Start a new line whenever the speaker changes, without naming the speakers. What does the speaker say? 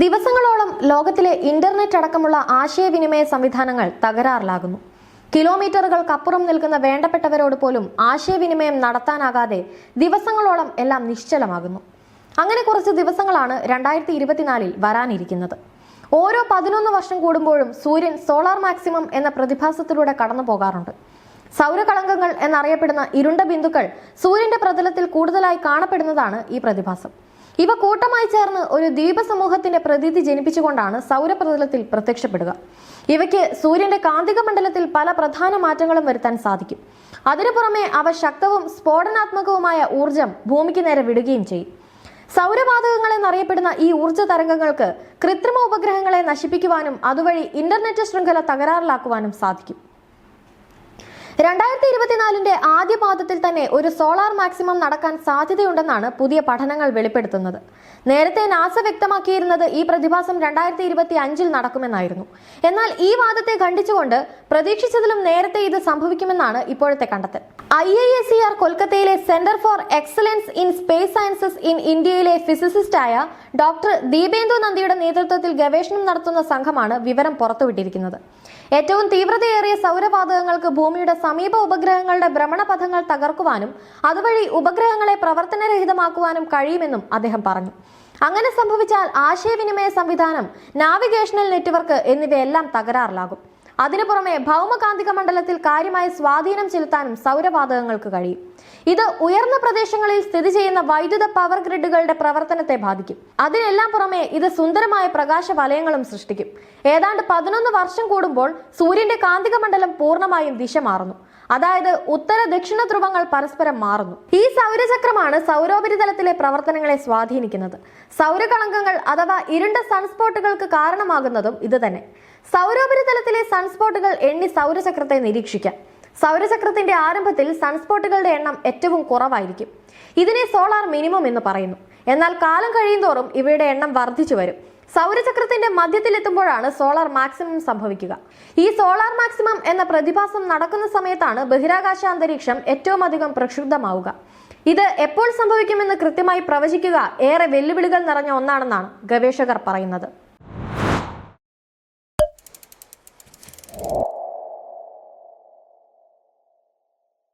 ദിവസങ്ങളോളം ലോകത്തിലെ ഇന്റർനെറ്റ് അടക്കമുള്ള ആശയവിനിമയ സംവിധാനങ്ങൾ തകരാറിലാകുന്നു. കിലോമീറ്ററുകൾക്കപ്പുറം നിൽക്കുന്ന വേണ്ടപ്പെട്ടവരോട് പോലും ആശയവിനിമയം നടത്താനാകാതെ ദിവസങ്ങളോളം എല്ലാം നിശ്ചലമാകുന്നു. അങ്ങനെ കുറച്ച് ദിവസങ്ങളാണ് രണ്ടായിരത്തി ഇരുപത്തിനാലിൽ വരാനിരിക്കുന്നത്. ഓരോ പതിനൊന്ന് വർഷം കൂടുമ്പോഴും സൂര്യൻ സോളാർ മാക്സിമം എന്ന പ്രതിഭാസത്തിലൂടെ കടന്നു പോകാറുണ്ട്. സൗരകളങ്കങ്ങൾ എന്നറിയപ്പെടുന്ന ഇരുണ്ട ബിന്ദുക്കൾ സൂര്യന്റെ പ്രതലത്തിൽ കൂടുതലായി കാണപ്പെടുന്നതാണ് ഈ പ്രതിഭാസം. ഇവ കൂട്ടമായി ചേർന്ന് ഒരു ദ്വീപ സമൂഹത്തിന്റെ പ്രതീതി ജനിപ്പിച്ചുകൊണ്ടാണ് സൗരപ്രതലത്തിൽ പ്രത്യക്ഷപ്പെടുക. ഇവയ്ക്ക് സൂര്യന്റെ കാന്തിക മണ്ഡലത്തിൽ പല പ്രധാന മാറ്റങ്ങളും വരുത്താൻ സാധിക്കും. അതിനു പുറമെ അവ ശക്തവും സ്ഫോടനാത്മകവുമായ ഊർജം ഭൂമിക്ക് നേരെ വിടുകയും ചെയ്യും. സൗരവാതകങ്ങൾ എന്നറിയപ്പെടുന്ന ഈ ഊർജ തരംഗങ്ങൾക്ക് കൃത്രിമ ഉപഗ്രഹങ്ങളെ നശിപ്പിക്കുവാനും അതുവഴി ഇന്റർനെറ്റ് ശൃംഖല തകരാറിലാക്കുവാനും സാധിക്കും. രണ്ടായിരത്തി ഇരുപത്തിനാലിന്റെ ആദ്യ പാദത്തിൽ തന്നെ ഒരു സോളാർ മാക്സിമം നടക്കാൻ സാധ്യതയുണ്ടെന്നാണ് പുതിയ പഠനങ്ങൾ വെളിപ്പെടുത്തുന്നത്. നേരത്തെ നാസ വ്യക്തമാക്കിയിരുന്നത് ഈ പ്രതിഭാസം രണ്ടായിരത്തി ഇരുപത്തി അഞ്ചിൽ നടക്കുമെന്നായിരുന്നു. എന്നാൽ ഈ വാദത്തെ ഖണ്ഡിച്ചുകൊണ്ട് പ്രതീക്ഷിച്ചതിലും നേരത്തെ ഇത് സംഭവിക്കുമെന്നാണ് ഇപ്പോഴത്തെ കണ്ടെത്തൽ. I I S C R കൊൽക്കത്തയിലെ centre for excellence in space sciences in ഇന്ത്യയിലെ ഫിസിസിസ്റ്റായ ഡോക്ടർ ദീപേന്ദു നന്ദിയുടെ നേതൃത്വത്തിൽ ഗവേഷണം നടത്തുന്ന സംഘമാണ് വിവരം പുറത്തുവിട്ടിരിക്കുന്നത്. ഏറ്റവും തീവ്രതയേറിയ സൗരവാതകങ്ങൾക്ക് ഭൂമിയുടെ സമീപ ഉപഗ്രഹങ്ങളുടെ ഭ്രമണപഥങ്ങൾ തകർക്കുവാനും അതുവഴി ഉപഗ്രഹങ്ങളെ പ്രവർത്തനരഹിതമാക്കുവാനും കഴിയുമെന്നും അദ്ദേഹം പറഞ്ഞു. അങ്ങനെ സംഭവിച്ചാൽ ആശയവിനിമയ സംവിധാനം നാവിഗേഷണൽ നെറ്റ്വർക്ക് എന്നിവയെല്ലാം തകരാറിലാകും. അതിനു പുറമെ ഭൗമകാന്തിക മണ്ഡലത്തിൽ കാര്യമായ സ്വാധീനം ചെലുത്താനും സൗരവാതകങ്ങൾക്ക് കഴിയും. ഇത് ഉയർന്ന പ്രദേശങ്ങളിൽ സ്ഥിതി ചെയ്യുന്ന വൈദ്യുത പവർ ഗ്രിഡുകളുടെ പ്രവർത്തനത്തെ ബാധിക്കും. അതിനെല്ലാം പുറമെ ഇത് സുന്ദരമായ പ്രകാശ വലയങ്ങളും സൃഷ്ടിക്കും. ഏതാണ്ട് പതിനൊന്ന് വർഷം കൂടുമ്പോൾ സൂര്യന്റെ കാന്തിക മണ്ഡലം പൂർണമായും ദിശ മാറുന്നു അതായത് ഉത്തര ദക്ഷിണ ധ്രുവങ്ങൾ പരസ്പരം മാറുന്നു. ഈ സൗരചക്രമാണ് സൗരോപരിതലത്തിലെ പ്രവർത്തനങ്ങളെ സ്വാധീനിക്കുന്നത്. സൗരകളങ്കങ്ങൾ അഥവാ ഇരുണ്ട സൺസ്പോട്ടുകൾക്ക് കാരണമാകുന്നതും ഇത് തന്നെ സൗരോപരിതലത്തിലെ സൺസ്പോട്ടുകൾ എണ്ണി സൗരചക്രത്തെ നിരീക്ഷിക്കാം. സൗരചക്രത്തിന്റെ ആരംഭത്തിൽ സൺസ്പോട്ടുകളുടെ എണ്ണം ഏറ്റവും കുറവായിരിക്കും. ഇതിനെ സോളാർ മിനിമം എന്ന് പറയുന്നു. എന്നാൽ കാലം കഴിയുന്തോറും ഇവയുടെ എണ്ണം വർദ്ധിച്ചു വരും. സൗരചക്രത്തിന്റെ മധ്യത്തിലെത്തുമ്പോഴാണ് സോളാർ മാക്സിമം സംഭവിക്കുക. ഈ സോളാർ മാക്സിമം എന്ന പ്രതിഭാസം നടക്കുന്ന സമയത്താണ് ബഹിരാകാശ അന്തരീക്ഷം ഏറ്റവും അധികം പ്രക്ഷുബ്ധമാവുക. ഇത് എപ്പോൾ സംഭവിക്കുമെന്ന് കൃത്യമായി പ്രവചിക്കുക ഏറെ വെല്ലുവിളികൾ നിറഞ്ഞ ഒന്നാണെന്നാണ് ഗവേഷകർ പറയുന്നത്.